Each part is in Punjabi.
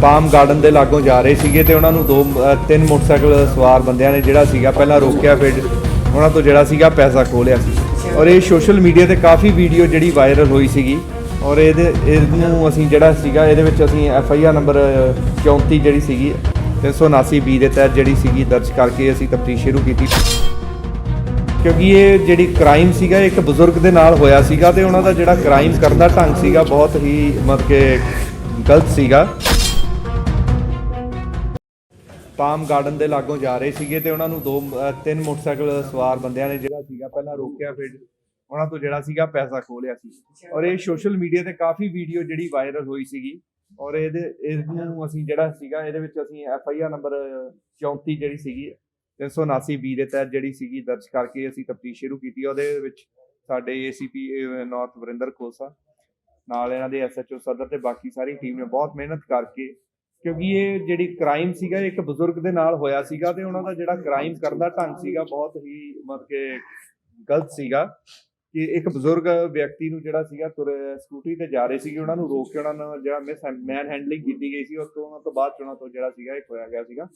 ਪਾਮ ਗਾਰਡਨ ਦੇ ਲਾਗੋਂ ਜਾ ਰਹੇ ਸੀਗੇ ਤੇ ਉਹਨਾਂ ਨੂੰ ਦੋ ਤਿੰਨ ਮੋਟਰਸਾਈਕਲ ਸਵਾਰ ਬੰਦਿਆਂ ਨੇ ਜਿਹੜਾ ਸੀਗਾ ਪਹਿਲਾਂ ਰੋਕਿਆ ਫਿਰ ਉਹਨਾਂ ਤੋਂ ਜਿਹੜਾ ਸੀਗਾ ਪੈਸਾ ਖੋਹ ਸੀ। ਔਰ ਇਹ ਸੋਸ਼ਲ ਮੀਡੀਆ ਤੇ ਕਾਫੀ ਵੀਡੀਓ ਜਿਹੜੀ ਵਾਇਰਲ ਹੋਈ ਸੀਗੀ ਔਰ ਇਹਦੇ, ਇਹਨੂੰ ਅਸੀਂ ਜਿਹੜਾ ਸੀਗਾ ਇਹਦੇ ਵਿੱਚ ਅਸੀਂ ਐਫ ਆਈ ਆਰ ਨੰਬਰ 34 ਜਿਹੜੀ ਸੀਗੀ 379 ਬੀ ਦੇ ਤਹਿਤ ਜਿਹੜੀ ਸੀਗੀ ਦਰਜ ਕਰਕੇ ਅਸੀਂ ਤਫਤੀਸ਼ ਸ਼ੁਰੂ ਕੀਤੀ। ਕਿਉਂਕਿ ਇਹ ਜਿਹੜੀ ਕ੍ਰਾਈਮ ਸੀਗਾ ਇੱਕ ਬਜ਼ੁਰਗ ਦੇ ਨਾਲ ਹੋਇਆ ਸੀਗਾ ਤੇ ਉਹਨਾਂ ਦਾ ਜਿਹੜਾ ਕ੍ਰਾਈਮ ਕਰਨ ਦਾ ਢੰਗ ਸੀਗਾ ਬਹੁਤ ਹੀ ਮਤਲਬ ਕਿ ਗਲਤ ਸੀਗਾ। ਪਾਮ ਗਾਰਡਨ ਦੇ ਲਾਗੋਂ ਜਾ ਰਹੇ ਸੀਗੇ ਤੇ ਉਹਨਾਂ ਨੂੰ ਦੋ ਤਿੰਨ ਮੋਟਰਸਾਈਕਲ ਸਵਾਰ ਬੰਦਿਆਂ ਨੇ ਜਿਹੜਾ ਸੀਗਾ ਪਹਿਲਾਂ ਰੋਕਿਆ, ਫਿਰ ਉਹਨਾਂ ਤੋਂ ਜਿਹੜਾ ਸੀਗਾ ਪੈਸਾ ਖੋਹ ਲਿਆ ਸੀ। ਔਰ ਇਹ ਸੋਸ਼ਲ ਮੀਡੀਆ ਤੇ ਕਾਫੀ ਵੀਡੀਓ ਜਿਹੜੀ ਵਾਇਰਲ ਹੋਈ ਸੀਗੀ ਔਰ ਇਹਦੇ, ਇਹਨੂੰ ਅਸੀਂ ਜਿਹੜਾ ਸੀਗਾ, ਇਹਦੇ ਵਿੱਚ ਅਸੀਂ ਐਫ ਆਈ ਆਰ ਨੰਬਰ 34 ਜਿਹੜੀ ਸੀਗੀ 379 ਬੀ ਦੇ ਤਹਿਤ ਜਿਹੜੀ ਸੀਗੀ ਦਰਜ ਕਰਕੇ ਅਸੀਂ ਤਫਤੀਸ਼ ਸ਼ੁਰੂ ਕੀਤੀ। ਉਹਦੇ ਵਿੱਚ ਸਾਡੇ ਏਸੀਪੀ ਨਾਰਥ ਵਰਿੰਦਰ ਖੋਸਾ, ਨਾਲ ਇਹਨਾਂ ਦੇ ਐਸਐਚਓ ਸਦਰ ਤੇ ਬਾਕੀ ਸਾਰੀ ਟੀਮ ਨੇ ਬਹੁਤ ਮਿਹਨਤ ਕਰਕੇ ਕਿਉਂਕਿ ਇਹ ਜਿਹੜੀ ਕ੍ਰਾਈਮ ਸੀਗਾ ਇੱਕ ਬਜ਼ੁਰਗ ਦੇ ਨਾਲ ਹੋਇਆ ਸੀਗਾ ਤੇ ਉਹਨਾਂ ਦਾ ਜਿਹੜਾ ਕ੍ਰਾਈਮ ਕਰਨ ਦਾ ਢੰਗ ਸੀਗਾ ਬਹੁਤ ਹੀ ਮਤਲਬ ਕਿ ਗਲਤ ਸੀਗਾ ਕਿ ਇੱਕ ਬਜ਼ੁਰਗ ਵਿਅਕਤੀ ਨੂੰ ਜਿਹੜਾ ਸੀਗਾ ਤੁਰ ਸਕੂਟਰੀ ਤੇ ਜਾ ਰਹੇ ਸੀਗੇ, ਉਹਨਾਂ ਨੂੰ ਰੋਕ ਕੇ ਉਹਨਾਂ ਨਾਲ ਜਿਹੜਾ ਮਿਸ ਮੈਨ ਹੈਂਡਲਿੰਗ ਕੀਤੀ ਗਈ ਸੀ, ਉਸ ਤੋਂ ਉਹਨਾਂ ਤੋਂ ਬਾਅਦ 'ਚ ਉਹਨਾਂ ਤੋਂ ਜਿਹੜਾ ਸੀਗਾ ਇਹ ਹੋਇਆ ਗਿਆ ਸੀਗਾ।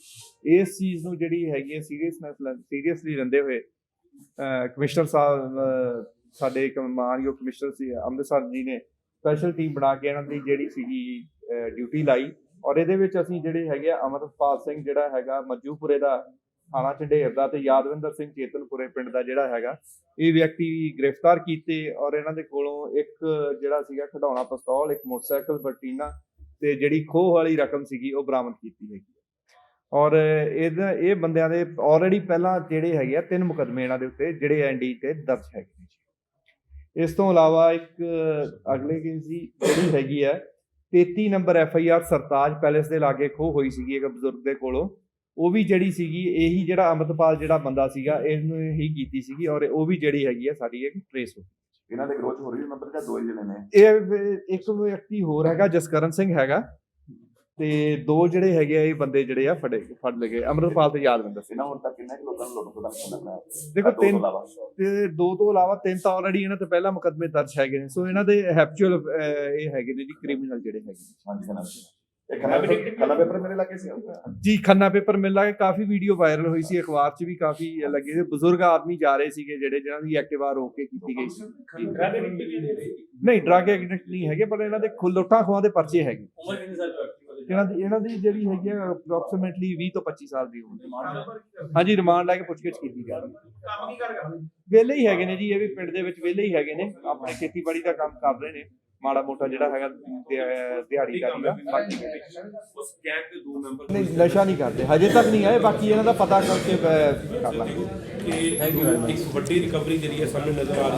ਇਸ ਚੀਜ਼ ਨੂੰ ਜਿਹੜੀ ਹੈਗੀ ਹੈ ਸੀਰੀਅਸਨੈਸ ਸੀਰੀਅਸਲੀ ਲੈਂਦੇ ਹੋਏ ਕਮਿਸ਼ਨਰ ਸਾਹਿਬ ਸਾਡੇ ਇੱਕ ਮਾਨਯੋਗ ਕਮਿਸ਼ਨਰ ਸੀ, ਅੰਮ੍ਰਿਤਸਰ ਜੀ ਨੇ ਸਪੈਸ਼ਲ ਟੀਮ ਬਣਾ ਕੇ ਇਹਨਾਂ ਦੀ ਜਿਹੜੀ ਸੀਗੀ ਡਿਊਟੀ ਲਾਈ। ਔਰ ਇਹਦੇ ਵਿੱਚ ਅਸੀਂ ਜਿਹੜੇ ਹੈਗੇ ਆ ਅਮਰਪਾਲ ਸਿੰਘ, ਜਿਹੜਾ ਹੈਗਾ ਮੱਜੂਪੁਰੇ ਦਾ ਥਾਣਾ ਝੰਡੇਰ ਦਾ ਤੇ ਯਾਦਵਿੰਦਰ ਸਿੰਘ ਚੇਤਨਪੁਰੇ ਪਿੰਡ ਦਾ ਜਿਹੜਾ ਹੈਗਾ, ਇਹ ਵਿਅਕਤੀ ਗ੍ਰਿਫਤਾਰ ਕੀਤੇ ਔਰ ਇਹਨਾਂ ਦੇ ਕੋਲੋਂ ਇੱਕ ਜਿਹੜਾ ਸੀਗਾ ਖਿਡੌਣਾ ਪਿਸਤੌਲ, ਇੱਕ ਮੋਟਰਸਾਈਕਲ ਬਰਟੀਨਾ ਤੇ ਜਿਹੜੀ ਖੋਹ ਵਾਲੀ ਰਕਮ ਸੀਗੀ ਉਹ ਬਰਾਮਦ ਕੀਤੀ ਹੈਗੀ ਔਰ ਇਹਦਾ, ਇਹ ਬੰਦਿਆਂ ਦੇ ਆਲਰੇਡੀ ਪਹਿਲਾਂ ਜਿਹੜੇ ਹੈਗੇ ਆ ਤਿੰਨ ਮੁਕਦਮੇ ਇਹਨਾਂ ਦੇ ਉੱਤੇ ਜਿਹੜੇ ਐਨਡੀ ਤੇ ਦਰਜ ਹੈਗੇ ਨੇ ਜੀ। ਇਸ ਤੋਂ ਇਲਾਵਾ ਇੱਕ ਅਗਲੇ ਕੇਸ ਦੀ ਜਿਹੜੀ ਹੈਗੀ ਹੈ 33 number F I R Sartaj palace ਦੇ ਲਾਗੇ ਖੋਹ ਹੋਈ ਸੀਗੀ ਇੱਕ ਬਜ਼ੁਰਗ ਦੇ ਕੋਲੋਂ। ਉਹ ਵੀ ਜਿਹੜੀ ਸੀਗੀ ਇਹੀ ਜਿਹੜਾ ਅੰਮ੍ਰਿਤਪਾਲ ਜਿਹੜਾ ਬੰਦਾ ਸੀਗਾ ਇਹਨੂੰ ਹੀ ਕੀਤੀ ਸੀਗੀ ਔਰ ਉਹ ਵੀ ਜਿਹੜੀ ਹੈਗੀ ਹੈ ਸਾਡੀ ਇੱਕ ਟ੍ਰੇਸ ਹੋ ਇਹਨਾਂ ਦੇ ਗਰੋਥ ਹੋ ਰਹੀ ਨੰਬਰ ਜਾਂ ਦੋ ਜਣੇ ਨੇ? ਇਹ ਵ- ਇੱਕ ਵਿਅਕਤੀ ਹੋਰ ਹੈਗਾ ਜਸਕਰਨ ਸਿੰਘ ਹੈਗਾ। ਤੇ ਦੋ ਜਿਹੜੇ ਹੈਗੇ ਆ ਇਹ ਬੰਦੇ ਜਿਹੜੇ ਆ ਫੜੇ ਫੜ ਲਏ ਅੰਮ੍ਰਿਤਪਾਲ ਤੇ ਯਾਦਵਿੰਦਰ ਸਿੰਘ ਹੁਣ ਤੱਕ ਕਿੰਨੇ ਕੁ ਲੋਕਾਂ ਨੂੰ ਲੁੱਟ ਖੋਹ ਕਰਨਾ ਦੇਖੋ ਤਿੰਨ ਤੇ ਦੋ ਤੋਂ ਇਲਾਵਾ ਤਿੰਨ ਤਾਂ ਆਲਰੇਡੀ ਇਹਨਾਂ ਤੇ ਪਹਿਲਾਂ ਮੁਕੱਦਮੇ ਦਰਜ ਹੈਗੇ ਨੇ। ਸੋ ਇਹਨਾਂ ਦੇ ਹੈਪਚੁਅਲ ਇਹ ਹੈਗੇ ਨੇ ਜੀ ਕ੍ਰਿਮੀਨਲ ਜਿਹੜੇ ਹੈਗੇ ਨੇ। ਹਾਂਜੀ ਜਨਾਬ ਇਹ ਖੰਨਾ ਖੰਨਾ ਪੇਪਰ ਮੇਰੇ ਲੱਗੇ ਸੀ? ਜੀ ਖੰਨਾ ਪੇਪਰ ਮਿਲ ਕੇ ਕਾਫੀ ਵੀਡੀਓ ਵਾਇਰਲ ਹੋਈ ਸੀ ਅਖਬਾਰ 'ਚ ਵੀ ਕਾਫੀ ਲੱਗੇ ਸੀ। ਬਜ਼ੁਰਗ ਆਦਮੀ ਜਾ ਰਹੇ ਸੀਗੇ ਜਿਹੜੇ ਜਿਹਨਾਂ ਦੀ ਐਕਟਿਵਾ ਰੋਕ ਕੇ ਕੀਤੀ ਗਈ ਸੀ। ਨਹੀਂ ਡਰਗ ਐਡਿਕਟ ਨਹੀਂ ਹੈਗੇ ਪਰ ਇਹਨਾਂ ਦੇ ਖੁੱਲੋਟਾਂ ਖੋਹਾਂ ਦੇ ਪਰਚੇ ਹੈਗੇ। ਉਮਰ ਕਿੰਨੀ ਸਾਲ ਇਹਨਾਂ ਦੀ ਇਹਨਾਂ ਦੀ ਜਿਹੜੀ ਹੈਗੀ ਆ ਅਪਰੋਕਸੀਮੇਟਲੀ 20 ਤੋਂ 25 ਸਾਲ ਦੀ ਉਮਰ। ਹਾਂਜੀ ਰਿਮਾਂਡ ਲੈ ਕੇ ਪੁੱਛਗਿੱਛ ਕੀਤੀ ਜਾ ਰਹੀ ਹੈ। ਕੰਮ ਕੀ ਕਰ ਵਿਹਲੇ ਹੀ ਹੈਗੇ ਨੇ ਜੀ ਇਹ ਵੀ ਪਿੰਡ ਦੇ ਵਿੱਚ ਵਿਹਲੇ ਹੀ ਹੈਗੇ ਨੇ। ਆਪਣੇ ਖੇਤੀਬਾੜੀ ਦਾ ਕੰਮ ਕਰ ਰਹੇ ਨੇ। ਮਾੜਾ ਮੋਟਾ ਜਿਹੜਾ ਹੈਗਾ ਦਿਹਾ- ਦਿਹਾੜੀਦਾਰੀ ਦਾ ਬਾਕੀ ਉਸ ਗੈਂਗ ਦੇ ਦੋ ਮੈਂਬਰ ਨਹੀਂ ਨਸ਼ਾ ਨਹੀਂ ਕਰਦੇ। ਹਜੇ ਤੱਕ ਨਹੀਂ ਆਏ ਬਾਕੀ ਇਹਨਾਂ ਦਾ ਪਤਾ ਕਰਕੇ ਕਰ ਲਾਂਗੇ ਕਿ ਇੱਕ ਵੱਡੀ ਰਿਕਵਰੀ ਜਿਹੜੀ ਹੈ ਸਾਹਮਣੇ ਨਜ਼ਰ ਆ ਰਹੀ